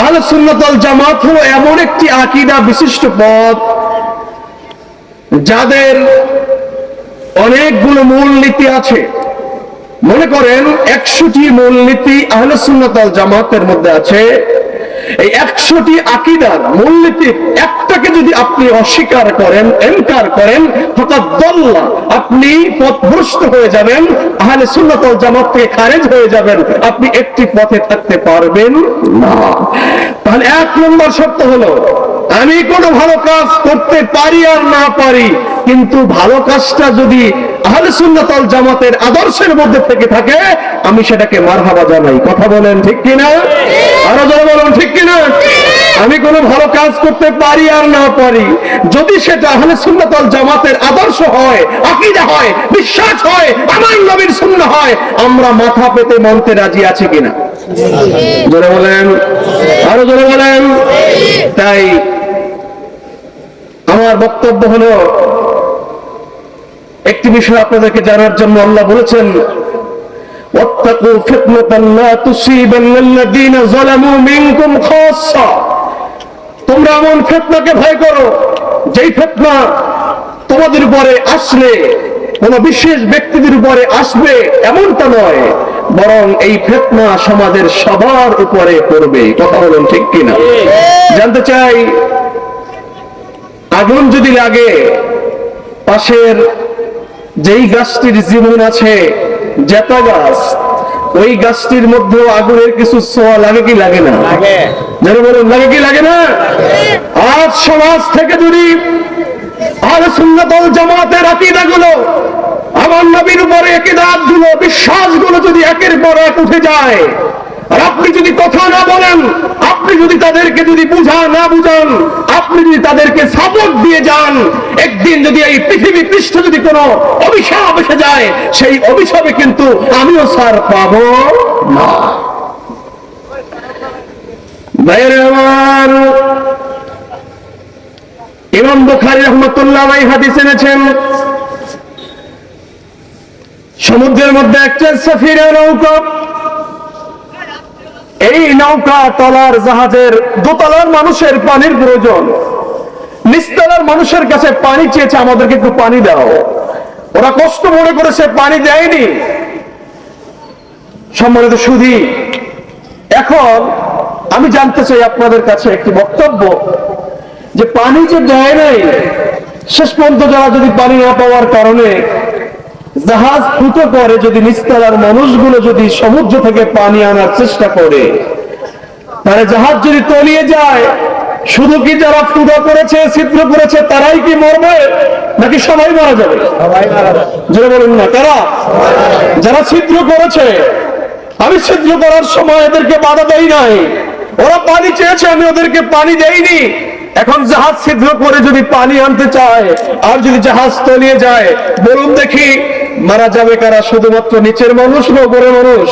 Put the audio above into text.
আহলে সুন্নতল জামাত হলো এমন একটি আকীদা বিশিষ্ট পথ যাদের অনেকগুলো মূলনীতি আছে। মনে করেন, একশোটি মূলনীতি আহলে সুন্নতল জামাতের মধ্যে আছে। এই একশোটি আকিদার মূলনীতির একটাকে যদি আপনি অস্বীকার করেন, এনকার করেন হঠাৎ দল্লা আপনি পথভ্রষ্ট হয়ে যাবেন, আহলে সুন্নাতল জামাত থেকে খারেজ হয়ে যাবেন, আপনি একটি পথে থাকতে পারবেন না। তাহলে এক নম্বর শর্ত হলো, আমি কোনো ভালো কাজ করতে পারি আর না পারি, কিন্তু ভালো কাজটা যদি আহলে সুন্নাতল জামাতের আদর্শের মধ্যে থেকে থাকে, আমি সেটাকে মারহাবা জানাই। কথা বলেন ঠিক কিনা? আরও যারা বলেন, ঠিক কিনা? আমি কোনো ভালো কাজ করতে পারি আর না পারি যদি সেটা আহলে সুন্নাতল জামাতের আদর্শ হয় আকীদা হয় বিশ্বাস হয় আমার নবীর শূন্য হয় আমরা মাথা পেতে মানতে রাজি আছি কিনা জোরে বলেন আরো জোরে বলেন তাই আমার বক্তব্য হলো একটি বিষয় আপনাদেরকে জানার জন্য আল্লাহ বলেছেন واتقوا فتنة لا تصيبن الذين ظلموا منكم خاصة তোমরা এমন ফেতনাকে ভয় করো যেই ফেতনা তোমাদের উপরে আসলে কোন বিশেষ ব্যক্তিদের উপরে আসবে এমনটা নয় বরং এই ফেতনা সমাজের সবার উপরে পড়বে। কথা বলুন ঠিক কিনা? জানতে চাই আগুন যদি লাগে পাশের যেই গাছটির জীবন আছে জেতা গাছ ওই গাছটির মধ্যেও আগুনের কিছু ছোঁয়া লাগে কি লাগে না? যেন বলুন লাগে কি লাগে না? আজ সমাজ থেকে যদি আর সুন্নতল জামাতের আকিদা গুলো আমার নবীর উপরে একিদাতগুলো বিশ্বাসগুলো যদি একের পর এক উঠে যায় আর আপনি যদি কথা না বলেন, আপনি যদি তাদেরকে যদি বুঝা না বুঝান, আপনি যদি তাদেরকে সাপোর্ট দিয়ে যান, একদিন যদি এই পৃথিবী পৃষ্ঠ যদি কোনো অভিশাপ এসে যায়, সেই অভিশাপে কিন্তু আমিও সার পাবো না। ইমাম বুখারী রহমতুল্লাহ হাদিস এনেছেন। সমুদ্রের মধ্যে একটা সাফিরা নৌকা এই নৌকা তলার জাহাজের দোতলার মানুষের পানির প্রয়োজন। নিচতলার মানুষের কাছে পানি চেয়েছে, আমাদেরকে একটু পানি দাও। ওরা কষ্ট মনে করেছে পানি দেয়নি। সম্মানিত সুধী, এখন আমি জানতে চাই আপনাদের কাছে একটি বক্তব্য, যে পানি যে দেয় নাই, শেষ পর্যন্ত যারা যদি পানি না পাওয়ার কারণে জাহাজ ফুটো করে যদি নিচতলার মানুষগুলো যদি সমুদ্র থেকে পানি আনার চেষ্টা করে তাহলে জাহাজ যদি তলিয়ে যায় শুধু কি যারা ফুটো করেছে ছিদ্র করেছে তারাই কি মরবে নাকি সবাই মারা যাবে? যেটা বলুন না কারা? যারা ছিদ্র করেছে আমি ছিদ্র করার সময় এদেরকে বাধা দেই নাই। ওরা পানি চেয়েছে আমি ওদেরকে পানি দেইনি। এখন জাহাজ ছিদ্র করে যদি পানি আনতে চায় আর যদি জাহাজ তলিয়ে যায় বলুন দেখি মারা যাবে কারা? শুধুমাত্র নিচের মানুষ না উপরের মানুষ?